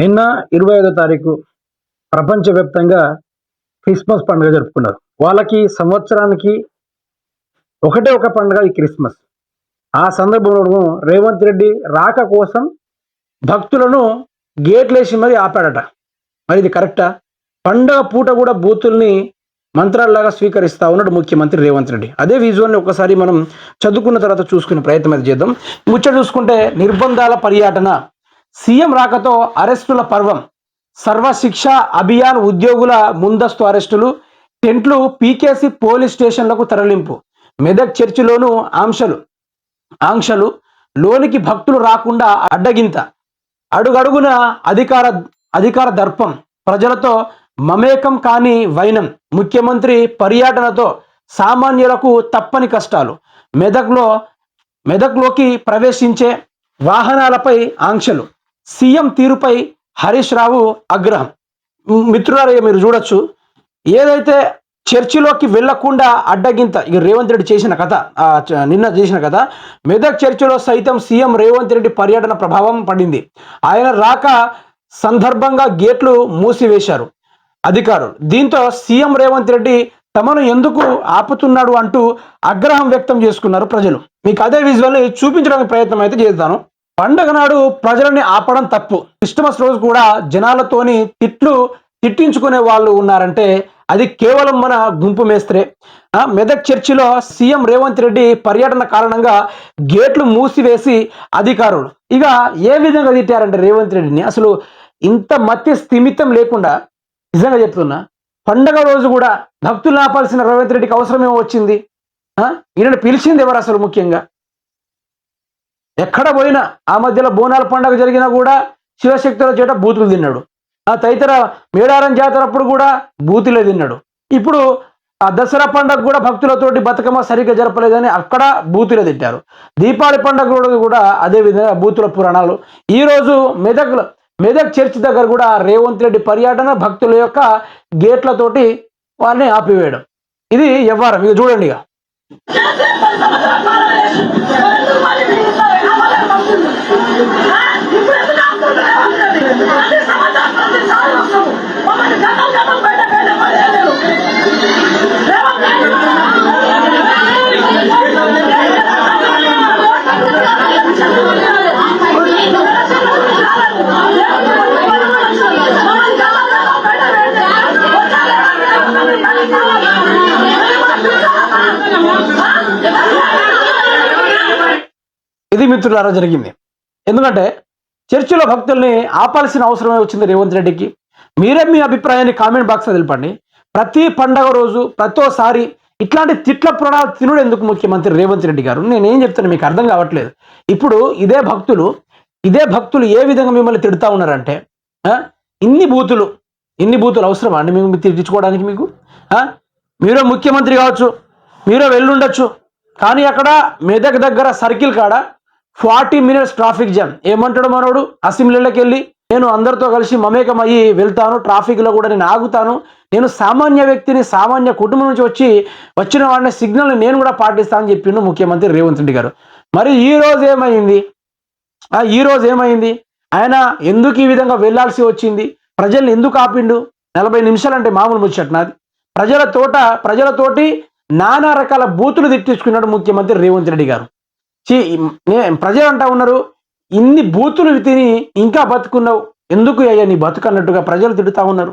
నిన్న ఇరవై ఐదో తారీఖు ప్రపంచవ్యాప్తంగా క్రిస్మస్ పండుగ జరుపుకున్నారు. వాళ్ళకి సంవత్సరానికి ఒకటే ఒక పండుగ ఈ క్రిస్మస్. ఆ సందర్భంలో రేవంత్ రెడ్డి రాక కోసం భక్తులను గేట్లేసి మరి ఆపాడట. మరి ఇది కరెక్టా? పండగ పూట కూడా బూతుల్ని మంత్రాల్లాగా స్వీకరిస్తా ఉన్నాడు ముఖ్యమంత్రి రేవంత్ రెడ్డి. అదే విజువల్ని ఒకసారి మనం చదువుకున్న తర్వాత చూసుకునే ప్రయత్నం అయితే చేద్దాం. ముచ్చట చూసుకుంటే నిర్బంధాల పర్యటన సీఎం రాకతో అరెస్టుల పర్వం. సర్వశిక్ష అభియాన్ ఉద్యోగుల ముందస్తు అరెస్టులు టెంట్లు పీకేసి పోలీస్ స్టేషన్లకు తరలింపు. మెదక్ చర్చిలోనూ ఆంక్షలు. ఆంక్షలు లోనికి భక్తులు రాకుండా అడ్డగింత. అడుగడుగున అధికార అధికార దర్పం. ప్రజలతో మమేకం కాని వైనం. ముఖ్యమంత్రి పర్యటనతో సామాన్యులకు తప్పని కష్టాలు. మెదక్లో మెదక్లోకి ప్రవేశించే వాహనాలపై ఆంక్షలు. సీఎం తీరుపై హరీష్ రావు ఆగ్రహం. మిత్రులారయ్య మీరు చూడొచ్చు. ఏదైతే చర్చిలోకి వెళ్ళకుండా అడ్డగింత ఇక రేవంత్ రెడ్డి చేసిన కథ నిన్న చేసిన కథ మెదక్ చర్చిలో సైతం సీఎం రేవంత్ రెడ్డి పర్యటన ప్రభావం పడింది. ఆయన రాక సందర్భంగా గేట్లు మూసివేశారు అధికారులు. దీంతో సీఎం రేవంత్ రెడ్డి తమను ఎందుకు ఆపుతున్నాడు అంటూ ఆగ్రహం వ్యక్తం చేసుకున్నారు ప్రజలు. మీకు అదే విజువల్ని చూపించడానికి ప్రయత్నం అయితే చేస్తాను. పండగ నాడు ప్రజలని ఆపడం తప్పు. క్రిస్టమస్ రోజు కూడా జనాలతోని తిట్లు తిట్టించుకునే వాళ్ళు ఉన్నారంటే అది కేవలం మన గుంపు మేస్త్రే. ఆ, మెదక్ చర్చిలో సీఎం రేవంత్ రెడ్డి పర్యటన కారణంగా గేట్లు మూసివేసి అధికారులు. ఇక ఏ విధంగా తిట్టారంటే రేవంత్ రెడ్డిని? అసలు ఇంత మధ్య స్థిమితం లేకుండా నిజంగా చెప్తున్నా పండగ రోజు కూడా భక్తులు ఆపాల్సిన రేవంత్ రెడ్డికి అవసరమేమో వచ్చింది? ఈయన ఈయనను పిలిచింది ఎవరు అసలు ముఖ్యంగా? ఎక్కడ పోయినా ఆ మధ్యలో బోనాల పండగ జరిగినా కూడా శివశక్తుల చేట బూతులు తిన్నాడు. ఆ తదితర మేడారం జాతర అప్పుడు కూడా బూతులే తిన్నాడు. ఇప్పుడు ఆ దసరా పండగ కూడా భక్తులతోటి బతుకమ్మ సరిగ్గా జరపలేదని అక్కడ బూతులే తిట్టారు దీపావళి పండగ కూడా అదే విధంగా బూతుల పురాణాలు. ఈరోజు మెదక్ మెదక్ చర్చ్ దగ్గర కూడా రేవంత్ రెడ్డి పర్యటన భక్తుల యొక్క గేట్లతోటి వాళ్ళని ఆపివేయడం. ఇది వ్యవహారం ఇక చూడండి ఇక ఇది మిత్రులారా జరిగింది. ఎందుకంటే చర్చిలో భక్తుల్ని ఆపాల్సిన అవసరమే వచ్చింది రేవంత్ రెడ్డికి. మీరే మీ అభిప్రాయాన్ని కామెంట్ బాక్స్లో తెలపండి. ప్రతి పండగ రోజు ప్రతోసారి ఇట్లాంటి తిట్ల పురాణాలు తినుడు ఎందుకు ముఖ్యమంత్రి రేవంత్ రెడ్డి గారు? నేనేం చెప్తాను మీకు అర్థం కావట్లేదు. ఇప్పుడు ఇదే భక్తులు ఇదే భక్తులు ఏ విధంగా మిమ్మల్ని తిడుతూ ఉన్నారంటే ఇన్ని బూతులు ఇన్ని బూతులు అవసరమా అండి మేము తిట్టించుకోవడానికి మీకు? మీరే ముఖ్యమంత్రి కావచ్చు మీరే వెళ్ళుండొచ్చు. కానీ అక్కడ మెదక్ దగ్గర సర్కిల్ కాడ ఫార్టీ మినిట్స్ ట్రాఫిక్ జామ్. ఏమంటాడు మనోడు? అసెంబ్లీలోకి వెళ్ళి నేను అందరితో కలిసి మమేకం అయ్యి వెళ్తాను ట్రాఫిక్లో కూడా నేను ఆగుతాను. నేను సామాన్య వ్యక్తిని సామాన్య కుటుంబం నుంచి వచ్చి వచ్చిన వాడిని సిగ్నల్ని నేను కూడా పాటిస్తానని చెప్పిండు ముఖ్యమంత్రి రేవంత్ రెడ్డి గారు. మరి ఈ రోజు ఏమైంది? ఆ, ఈ రోజు ఏమైంది? ఆయన ఎందుకు ఈ విధంగా వెళ్ళాల్సి వచ్చింది? ప్రజల్ని ఎందుకు ఆపిండు? నలభై నిమిషాలంటే మామూలు ముచ్చట నాది. ప్రజల తోట ప్రజలతోటి నానా రకాల బూతులు తిట్టించుకున్నాడు ముఖ్యమంత్రి రేవంత్ రెడ్డి గారు. ప్రజలు అంటా ఉన్నారు ఇన్ని బూతులు తిని ఇంకా బతుకున్నావు. ఎందుకు అయ్యా నీ బతుకు అన్నట్టుగా ప్రజలు తిడుతూ ఉన్నారు.